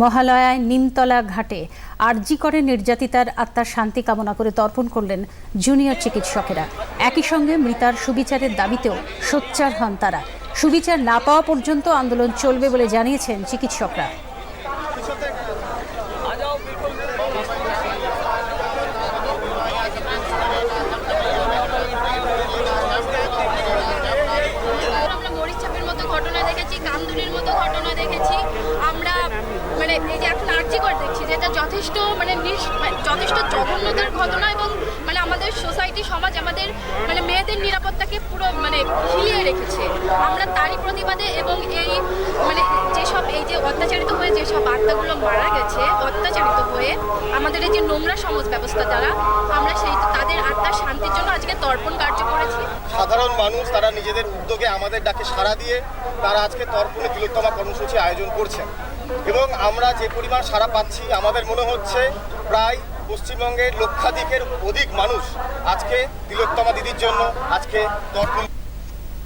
মহালয়ায় নিমতলা ঘাটে আরজি করে নির্যাতিতার আত্মার শান্তি কামনা করে তর্পণ করলেন জুনিয়র চিকিৎসকেরা। একই সঙ্গে মৃতার সুবিচারের দাবিতেও সোচ্চার হন তারা। সুবিচার না পাওয়া পর্যন্ত আন্দোলন চলবে বলে জানিয়েছেন চিকিৎসকরা। ঘটনা দেখেছি মতো ঘটনা দেখেছি। এখন আর্জি করে দেখছি যেটা যথেষ্ট মানে মানে যথেষ্ট জঘন্যতার ঘটনা এবং মানে আমাদের সোসাইটি, সমাজ আমাদের মানে মেয়েদের নিরাপত্তাকে পুরো মানে হিলিয়ে রেখেছে। আমরা তারই প্রতিবাদে এবং এই মানে যেসব এই যে অত্যাচারিত হয়ে যেসব আত্মাগুলো মারা গেছে, অত্যাচারিত হয়ে আমাদের এই যে নোংরা সমাজ ব্যবস্থা দ্বারা আমরা সেই তাদের আত্মার শান্তির জন্য আজকে তর্পণ কার্য করেছি। সাধারণ মানুষ তারা নিজেদের উদ্যোগে আমাদের ডাকে সাড়া দিয়ে তারা আজকে তর্পণে তিলোত্তমা কর্মসূচি আয়োজন করছেন। এবং আমরা যে পরিমাণ সারা পাচ্ছি, আমাদের মনে হচ্ছে প্রায় পশ্চিমবঙ্গের লক্ষাধিকের অধিক মানুষ আজকে তিলোত্তমা দিদির জন্য আজকে তর্পণ